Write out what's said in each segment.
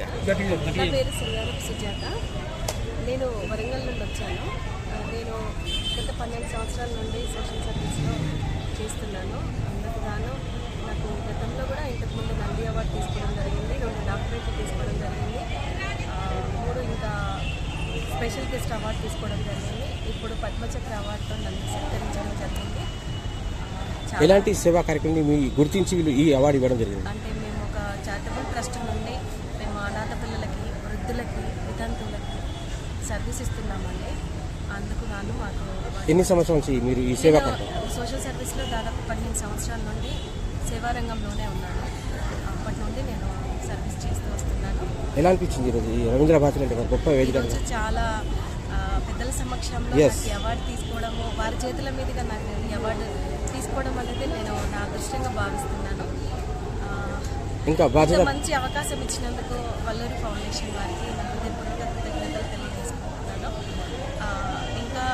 నా పేరు సింగారపు సుజాత. నేను వరంగల్ నుండి వచ్చాను. నేను గత పన్నెండు సంవత్సరాల నుండి సోషల్ సర్వీస్లో చేస్తున్నాను. అందుకు గాను నాకు గతంలో కూడా ఇంతకుముందు నంది అవార్డు తీసుకోవడం జరిగింది రెండు డాక్టరేట్లు తీసుకోవడం జరిగింది. మూడు ఇంకా స్పెషల్ గెస్ట్ అవార్డు తీసుకోవడం జరిగింది. ఇప్పుడు పద్మచక్ర అవార్డుతో నన్ను సత్కరించడం జరిగింది. ఎలాంటి సేవా కార్యక్రమం గుర్తించి వీళ్ళు ఈ అవార్డు ఇవ్వడం జరిగింది? అంటే మేము ఒక చారిటబుల్ ట్రస్ట్ నుండి మేము అనాథ పిల్లలకి వృద్ధులకి వితంతువులకి సర్వీస్ ఇస్తున్నామండి. అందుకు గాను మాకు ఎన్ని సంవత్సరాల నుంచి మీరు ఈ సేవా సోషల్ సర్వీస్లో దాదాపు పదిహేను సంవత్సరాల నుండి సేవా రంగంలోనే ఉన్నాను. అప్పటి నుండి నేను సర్వీస్ చేస్తూ వస్తున్నాను. ఎలా అనిపించింది ఈరోజు ఈ రవీంద్ర భారతి అంటే గొప్ప వేదిక? చాలా పెద్దల సమక్షంలో అవార్డు తీసుకోవడము వారి చేతుల మీదుగా నాకు అవార్డు తీసుకోవడం అనేది నేను నా అదృష్టంగా భావిస్తున్నాను. ఇంకా బాధ్యత మంచి అవకాశం ఇచ్చినందుకు వల్లూరి ఫౌండేషన్ వారికి ఇంకా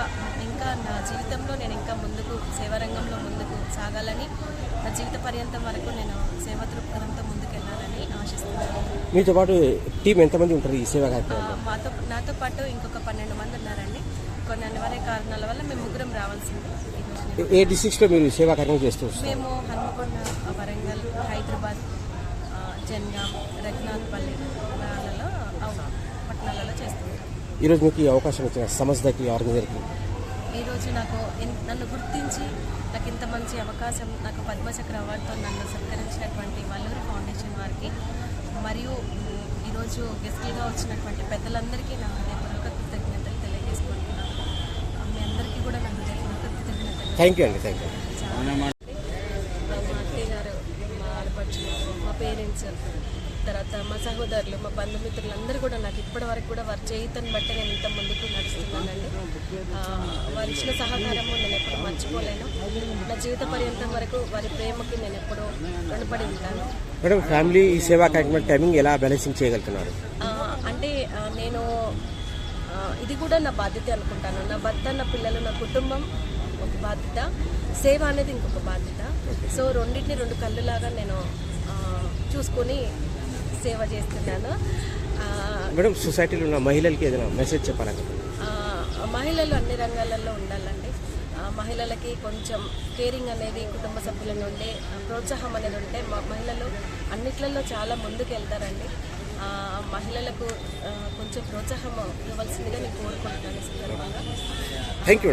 ఇంకా నా జీవితంలో నేను ఇంకా ముందుకు సేవారంగంలో ముందుకు సాగాలని నా జీవిత పర్యంతం వరకు నేను సేవ దృక్పథంతో ముందుకెళ్ళాలని ఆశిస్తున్నాను. మీతో పాటు టీం ఎంతమంది ఉంటారు ఈ సేవా మాతో నాతో పాటు ఇంకొక పన్నెండు మంది ఉన్నారండి. కొన్ని అనివార్య కారణాల వల్ల మేము ముగ్గురం రావాల్సింది. ఏ డిస్ట్రిక్ట్స్లో మీరు సేవా కార్యక్రమం చేస్తూ మేము హన్మకొండ వరంగల్ హైదరాబాద్ జన్గాం రఘునాథ్పల్లి పట్టణాలలో చేస్తున్నాం ఈరోజు మీకు ఈ అవకాశం ఇచ్చిన సంస్థకి ఆర్గనైజర్కి. ఈరోజు నాకు నన్ను గుర్తించి నాకు ఇంత మంచి అవకాశం నాకు పద్మచక్ర అవార్డుతో నన్ను సత్కరించినటువంటి వల్లూరి ఫౌండేషన్ వారికి మరియు ఈరోజు గెస్ట్లుగా వచ్చినటువంటి పెద్దలందరికీ నా హృదయపూర్వక కృతజ్ఞతలు తెలియజేసుకుంటున్నాను. మీ అందరికీ కూడా నా హృదయపూర్వక కృతజ్ఞతలు. థ్యాంక్ యూ అండి థ్యాంక్ యూ చాలా మా అత్తయ్య గారు మా ఆడపడుచు పేరెంట్స్ తర్వాత మా సహోదరులు మా బంధుమిత్రులు అందరూ కూడా నాకు ఇప్పటి వరకు కూడా వారి చేయుతని బట్టి నేను ఇంత ముందుకు నడుస్తున్నానండి. వారు ఇచ్చిన సహకారము నేను ఎప్పుడు మర్చిపోలేను. నా జీవిత పర్యంతం వరకు వారి ప్రేమకి నేను ఎప్పుడూ రుణపడి ఉంటాను. మేడం ఫ్యామిలీ ఈ సేవా కార్యక్రమం టైమింగ్ ఎలా బ్యాలెన్సింగ్ చేయగలుగుతున్నారు? అంటే నేను ఇది కూడా నా బాధ్యత అనుకుంటాను. నా భర్త నా పిల్లలు నా కుటుంబం ఒక బాధ్యత. సేవ అనేది ఇంకొక బాధ్యత. సో రెండింటిని రెండు కళ్ళులాగా నేను చూసుకొని సేవ చేస్తున్నాను. మేడం సొసైటీలో ఉన్న మహిళలకి ఏదైనా మెసేజ్ ఆ, మహిళలు అన్ని రంగాలలో ఉండాలండి. మహిళలకి కొంచెం కేరింగ్ అనేది కుటుంబ సభ్యుల నుండి ప్రోత్సాహం అనేది ఉంటే మహిళలు అన్నిట్లలో చాలా ముందుకు వెళ్తారండి మహిళలకు కొంచెం ప్రోత్సాహం ఇవ్వాల్సిందిగా నేను కోరుకుంటున్నాను. Thank you